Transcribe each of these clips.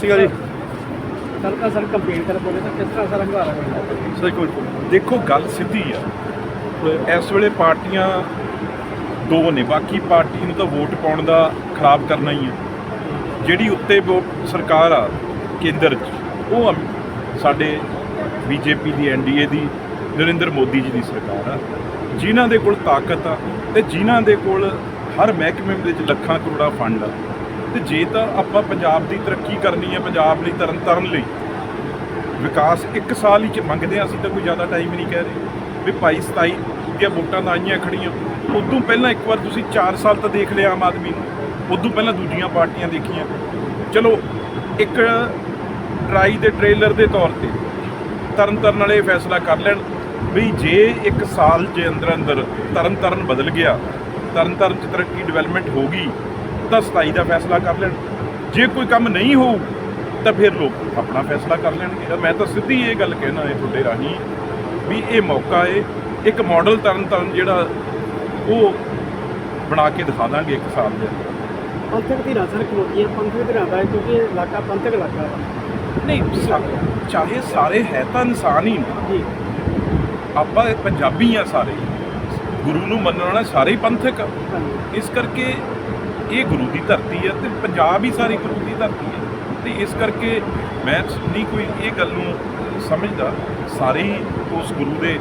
ਸ਼੍ਰੀ ਅਕਾਲ ਜੀ ਸਰਕਾ sir campaign ਕਰ ਬੋਲੇ ਤਾਂ ਕਿਸ ਤਰ੍ਹਾਂ ਸਰ ਹੰਗਾਰਾ ਕਰਨਾ ਸਰ ਕੋਈ ਦੇਖੋ ਗੱਲ ਸਿੱਧੀ ਆ। ਇਸ ਵੇਲੇ ਪਾਰਟੀਆਂ ਦੋ ਨੇ। ਬਾਕੀ ਪਾਰਟੀ ਨੂੰ ਤਾਂ ਵੋਟ ਪਾਉਣ ਦਾ ਖਰਾਬ ਕਰਨਾ ਹੀ ਹੈ ਜਿਹੜੀ ਉੱਤੇ ਸਰਕਾਰ ਆ ਕੇਂਦਰ 'ਚ ਉਹ ਸਾਡੇ ਬੀਜੇਪੀ ਦੀ ਐਨਡੀਏ ਦੀ ਨਰਿੰਦਰ ਮੋਦੀ ਜੀ ਦੀ ਸਰਕਾਰ ਆ। ਜਿਨ੍ਹਾਂ ਦੇ ਕੋਲ ਤਾਕਤ ਆ ਤੇ ਜਿਨ੍ਹਾਂ ਦੇ ਕੋਲ ਹਰ ਮਹਿਕਮੇ ਦੇ ਵਿੱਚ ਲੱਖਾਂ ਕਰੋੜਾਂ ਫੰਡ ਆ। ਤੇ ਜੇ ਤਾਂ ਆਪਾਂ ਪੰਜਾਬ ਦੀ ਤਰੱਕੀ ਕਰਨੀ ਹੈ, ਪੰਜਾਬ ਲਈ ਤਰਨ ਤਰਨ ਲਈ, ਵਿਕਾਸ ਇੱਕ ਸਾਲ ਹੀ ਚ ਮੰਗਦੇ ਹਾਂ, ਅਸੀਂ ਤਾਂ ਕੋਈ ਜ਼ਿਆਦਾ ਟਾਈਮ ਨਹੀਂ ਕਹਿ ਰਹੇ। ਵੀ ਭਾਈ 27 ਦੀਆਂ ਵੋਟਾਂ ਤਾਂ ਆਈਆਂ ਖੜੀਆਂ ਉਦੋਂ ਪਹਿਲਾਂ ਇੱਕ ਵਾਰ ਤੁਸੀਂ 4 ਸਾਲ ਤਾਂ ਦੇਖ ਲਿਆ ਆਮ ਆਦਮੀ ਨੂੰ। ਉਦੋਂ ਪਹਿਲਾਂ ਦੂਜੀਆਂ ਪਾਰਟੀਆਂ ਦੇਖੀਆਂ। ਚਲੋ, ਇੱਕ ਟਰਾਈ ਦੇ ਟ੍ਰੇਲਰ ਦੇ ਤੌਰ ਤੇ ਤਰਨ ਤਰਨ ਵਾਲੇ ਇਹ ਫੈਸਲਾ ਕਰ ਲੈਣ ਵੀ ਜੇ ਇੱਕ ਸਾਲ ਦੇ ਅੰਦਰ ਅੰਦਰ ਤਰਨ ਤਰਨ ਬਦਲ ਗਿਆ, ਤਰਨ ਤਰਨ ਚ ਤਰੱਕੀ ਡਿਵੈਲਪਮੈਂਟ ਹੋ ਗਈ ਤਾਂ 27 ਦਾ ਫੈਸਲਾ ਕਰ ਲੈਣ। ਜੇ ਕੋਈ ਕੰਮ ਨਹੀਂ ਹੋਊ ਤਾਂ ਫਿਰ ਲੋਕ ਆਪਣਾ ਫੈਸਲਾ ਕਰ ਲੈਣਗੇ। ਮੈਂ ਤਾਂ ਸਿੱਧੀ ਇਹ ਗੱਲ ਕਹਿਣਾ ਹੈ ਤੁਹਾਡੇ ਰਾਹੀਂ ਵੀ ਇਹ ਮੌਕਾ ਹੈ। ਇੱਕ ਮਾਡਲ ਤਰਨ ਤਰਨ ਜਿਹੜਾ ਉਹ ਬਣਾ ਕੇ ਦਿਖਾ ਦਾਂਗੇ ਇੱਕ ਸਾਲ ਦੇ ਅੰਦਰ। ਪੰਥਕ ਧਿਰਾਂ ਸਰ ਖਲੋਤੀਆਂ ਪੰਥਕ ਧਿਰਾਂ ਦਾ ਹੈ ਕਿਉਂਕਿ ਇਲਾਕਾ ਪੰਥਕ ਇਲਾਕਾ ਨਹੀਂ ਚਾਹੇ ਸਾਰੇ ਹੈ ਤਾਂ ਇਨਸਾਨ ਹੀ ਜੀ। ਆਪਾਂ ਪੰਜਾਬੀ ਆ ਸਾਰੇ। ਗੁਰੂ ਨੂੰ ਮੰਨਣ ਸਾਰੇ ਪੰਥਕ ਇਸ ਕਰਕੇ ਇਹ ਗੁਰੂ ਦੀ ਧਰਤੀ ਹੈ ਤੇ ਪੰਜਾਬ ਹੀ ਸਾਰੀ ਗੁਰੂ ਦੀ ਧਰਤੀ ਹੈ। ਤੇ ਇਸ ਕਰਕੇ ਮੈਂ ਨਹੀਂ ਕੋਈ ਇਹ ਗੱਲ ਨੂੰ ਸਮਝਦਾ। ਸਾਰੇ ਹੀ ਉਸ ਗੁਰੂ ਦੇ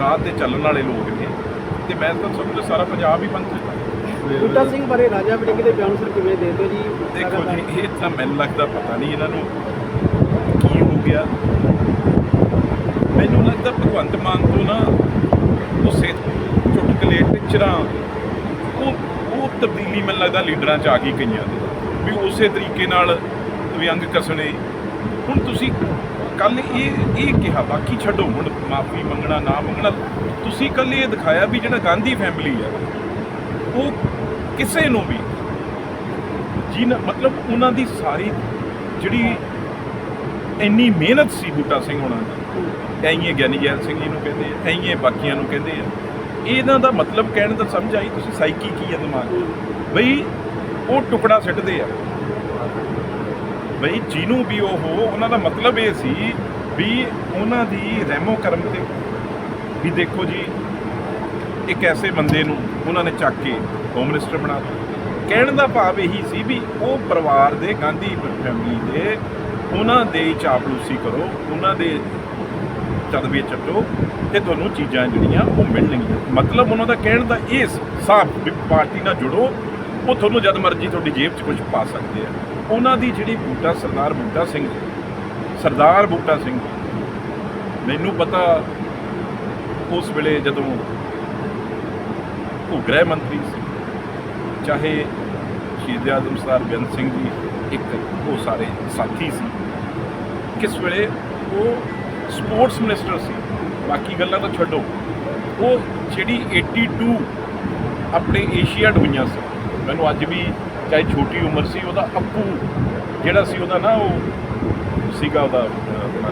ਰਾਹ ਤੇ ਚੱਲਣ ਵਾਲੇ ਲੋਕ ਨੇ। ਤੇ ਮੈਂ ਤਾਂ ਸਮਝਦਾ ਸਾਰਾ ਪੰਜਾਬ ਹੀ ਪੰਥਕ ਹੈ ਬੂਟਾ ਸਿੰਘ ਬਾਰੇ ਰਾਜਾ ਵੜਿੰਗ ਦੇ ਬਿਆਨ ਸਰ ਕਿਵੇਂ ਦੇ ਦਿਓ ਜੀ? ਦੇਖੋ ਜੀ ਇਹ ਤਾਂ ਮੈਨੂੰ ਲੱਗਦਾ ਪਤਾ ਨਹੀਂ ਇਹਨਾਂ ਨੂੰ ਕੀ ਹੋ ਗਿਆ। ਮੈਨੂੰ ਲੱਗਦਾ ਭਗਵੰਤ ਮਾਨ ਤੋਂ ਨਾ ਉਸੇ ਚੁਟਕਲੇ ਟਿਚਰਾਂ ਉਹ ਤਬਦੀਲੀ ਮੈਨੂੰ ਲੱਗਦਾ ਲੀਡਰਾਂ 'ਚ ਆ ਗਈ ਕਈਆਂ ਦੇ, ਵੀ ਉਸੇ ਤਰੀਕੇ ਨਾਲ ਵਿਅੰਗ ਕਸਣੇ। ਹੁਣ ਤੁਸੀਂ ਕੱਲ ਇਹ ਇਹ ਕਿਹਾ, ਬਾਕੀ ਛੱਡੋ, ਹੁਣ ਮਾਫੀ ਮੰਗਣਾ, ਨਾ ਮੰਗਣਾ। ਤੁਸੀਂ ਕੱਲ ਇਹ ਦਿਖਾਇਆ ਵੀ ਜਿਹੜਾ ਗਾਂਧੀ ਫੈਮਿਲੀ ਆ, ਉਹ ਕਿਸੇ ਨੂੰ ਵੀ ਜਿਨ, ਮਤਲਬ ਉਹਨਾਂ ਦੀ ਸਾਰੀ ਜਿਹੜੀ ਇੰਨੀ ਮਿਹਨਤ ਸੀ ਬੂਟਾ ਸਿੰਘ ਹੋਣਾ ਦੀ, ਐਂ ਗਿਆਨੀ ਜੈਲ ਸਿੰਘ ਜੀ ਨੂੰ ਕਹਿੰਦੇ ਆ, ਐਂ ਬਾਕੀਆਂ ਨੂੰ ਕਹਿੰਦੇ ਆ। ਇਹਨਾਂ ਦਾ ਮਤਲਬ ਕਹਿਣ ਦਾ ਸਮਝ ਆਈ, ਤੁਸੀਂ ਸਾਈਕੀ ਕੀ ਹੈ ਦਿਮਾਗ ਬਈ, ਉਹ ਟੁਕੜਾ ਸਿੱਟਦੇ ਆ। ਬਈ, ਜਿਹਨੂੰ ਵੀ ਉਹ ਉਹਨਾਂ ਦਾ ਮਤਲਬ ਇਹ ਸੀ ਵੀ ਉਹਨਾਂ ਦੀ ਰਹਿਮੋ ਕਰਮ ਤੇ ਵੀ ਦੇਖੋ ਜੀ, ਇੱਕ ਐਸੇ ਬੰਦੇ ਨੂੰ ਉਹਨਾਂ ਨੇ ਚੱਕ ਕੇ ਹੋਮ ਮਿਨਿਸਟਰ ਬਣਾ ਦਿੱਤਾ। ਕਹਿਣ ਦਾ ਭਾਵ ਇਹੀ ਸੀ ਵੀ ਉਹ ਪਰਿਵਾਰ ਦੇ, ਗਾਂਧੀ ਫੈਮਿਲੀ ਦੇ, ਉਹਨਾਂ ਦੇ ਚਾਪਲੂਸੀ ਕਰੋ, ਉਹਨਾਂ ਦੇ ਚਦਵੇ ਚੱਟੋ ਤੇ ਤੁਹਾਨੂੰ ਚੀਜ਼ਾਂ ਜਿਹੜੀਆਂ ਉਹ ਮਿਲਣਗੀਆਂ। ਮਤਲਬ ਉਹਨਾਂ ਦਾ ਕਹਿਣ ਦਾ ਇਹ ਸਾਫ਼ ਵੀ ਪਾਰਟੀ ਨਾਲ ਜੁੜੋ, ਉਹ ਤੁਹਾਨੂੰ ਜਦ ਮਰਜ਼ੀ ਤੁਹਾਡੀ ਜੇਬ 'ਚ ਕੁਝ ਪਾ ਸਕਦੇ ਆ। ਉਹਨਾਂ ਦੀ ਜਿਹੜੀ ਬੂਟਾ ਸਰਦਾਰ ਬੂਟਾ ਸਿੰਘ, ਸਰਦਾਰ ਬੂਟਾ ਸਿੰਘ, ਮੈਨੂੰ ਪਤਾ ਉਸ ਵੇਲੇ ਜਦੋਂ ਉਹ ਗ੍ਰਹਿ ਮੰਤਰੀ ਸੀ, ਚਾਹੇ ਸ਼ਹੀਦ ਆਜ਼ਮ ਸਰਦਾਰ ਬੇਅੰਤ ਸਿੰਘ ਜੀ ਇੱਕ ਉਹ ਸਾਰੇ ਸਾਥੀ ਸੀ, ਕਿਸ ਵੇਲੇ ਉਹ ਸਪੋਰਟਸ ਮਿਨਿਸਟਰ ਸੀ। ਬਾਕੀ ਗੱਲਾਂ ਤਾਂ ਛੱਡੋ। ਉਹ ਜਿਹੜੀ 82 ਆਪਣੇ ਏਸ਼ੀਆਡ ਹੋਈਆਂ ਸੀ। ਮੈਨੂੰ ਅੱਜ ਵੀ ਚਾਹੇ ਛੋਟੀ ਉਮਰ ਸੀ, ਉਹਦਾ ਅੱਪੂ ਜਿਹੜਾ ਸੀ, ਉਹਦਾ ਨਾ ਉਹ ਸੀਗਾ ਉਹਦਾ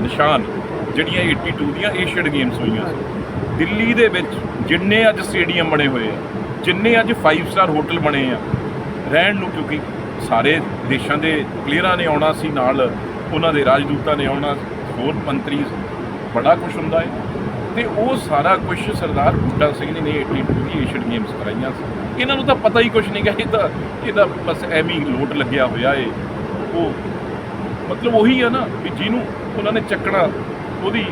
ਨਿਸ਼ਾਨ, ਜਿਹੜੀਆਂ 82 ਦੀਆਂ ਏਸ਼ੀਅਨ ਗੇਮਸ ਹੋਈਆਂ ਸੀ। ਦਿੱਲੀ ਦੇ ਵਿੱਚ ਜਿੰਨੇ ਅੱਜ ਸਟੇਡੀਅਮ ਬਣੇ ਹੋਏ ਆ, ਜਿੰਨੇ ਅੱਜ 5 ਸਟਾਰ ਹੋਟਲ ਬਣੇ ਆ, ਰਹਿਣ ਨੂੰ ਕਿਉਂਕਿ ਸਾਰੇ ਦੇਸ਼ਾਂ ਦੇ ਪਲੇਅਰਾਂ ਨੇ ਆਉਣਾ ਸੀ, ਨਾਲ ਉਹਨਾਂ ਦੇ ਰਾਜਦੂਤਾਂ ਨੇ ਆਉਣਾ ਹੋਰ ਮੰਤਰੀ ਬੜਾ ਕੁਝ ਹੁੰਦਾ ਹੈ ਤੇ ਉਹ ਸਾਰਾ ਕੁਝ ਸਰਦਾਰ ਬੂਟਾ ਸਿੰਘ ਜੀ ਨੇ 82 ਦੀ ਏਸ਼ੀਅਨ ਗੇਮਸ ਕਰਾਈਆਂ ਸੀ। ਇਹਨਾਂ ਨੂੰ ਤਾਂ ਪਤਾ ਹੀ ਕੁਝ ਨਹੀਂ ਗਾ, ਇਹ ਤਾਂ ਇਹ ਤਾਂ ਬਸ ਐਵੇਂ ਲੋਟ ਲੱਗਿਆ ਹੋਇਆ ਏ। ਉਹ ਮਤਲਬ ਉਹੀ ਆ ਨਾ ਵੀ ਜਿਹਨੂੰ ਉਹਨਾਂ ਨੇ ਚੱਕਣਾ, ਉਹਦੀ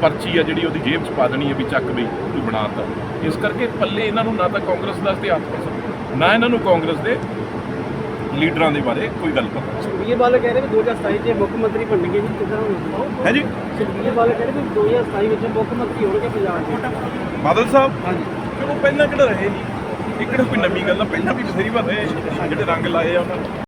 ਪਰਚੀ ਆ ਜਿਹੜੀ ਉਹਦੀ ਜੇਬ 'ਚ ਪਾ ਦੇਣੀ ਹੈ ਵੀ ਚੱਕ ਬਈ, ਤੂੰ ਬਣਾਤਾ ਇਸ ਕਰਕੇ ਪੱਲੇ ਇਹਨਾਂ ਨੂੰ ਨਾ ਤਾਂ ਕਾਂਗਰਸ ਦਾ ਇਤਿਹਾਸ ਪਸੰਦ ਨਾ ਇਹਨਾਂ ਨੂੰ ਕਾਂਗਰਸ ਦੇ ਲੀਡਰਾਂ ਦੇ ਬਾਰੇ ਕੋਈ ਗੱਲ ਪਤਾ ਸੁਖਬੀਰ ਬਾਦਲ ਕਹਿ ਰਹੇ ਵੀ 2027 ਚ ਮੁੱਖ ਮੰਤਰੀ ਬਣਨਗੇ ਜੀ ਕਿਦਾਂ ਹੋਣਗੇ ਹੈ ਜੀ। ਸੁਖਬੀਰ ਬਾਦਲ ਕਹਿ ਰਹੇ ਵੀ 2027 ਵਿੱਚ ਮੁੱਖ ਮੰਤਰੀ ਹੋਣਗੇ ਪੰਜਾਬ ਦੇ। ਬਾਦਲ ਸਾਹਿਬ ਹਾਂਜੀ। ਚਲੋ ਪਹਿਲਾਂ ਕਿਹੜਾ ਰਹੇ ਨਹੀਂ ਇਹ ਕਿਹੜਾ ਕੋਈ ਨਵੀਂ ਗੱਲ ਆ ਪਹਿਲਾਂ ਵੀ ਬਥੇਰੀ ਵਾਰ ਰਹੇ ਜਿਹੜੇ ਰੰਗ ਲਾਏ ਆ ਉਹਨਾਂ ਨੇ।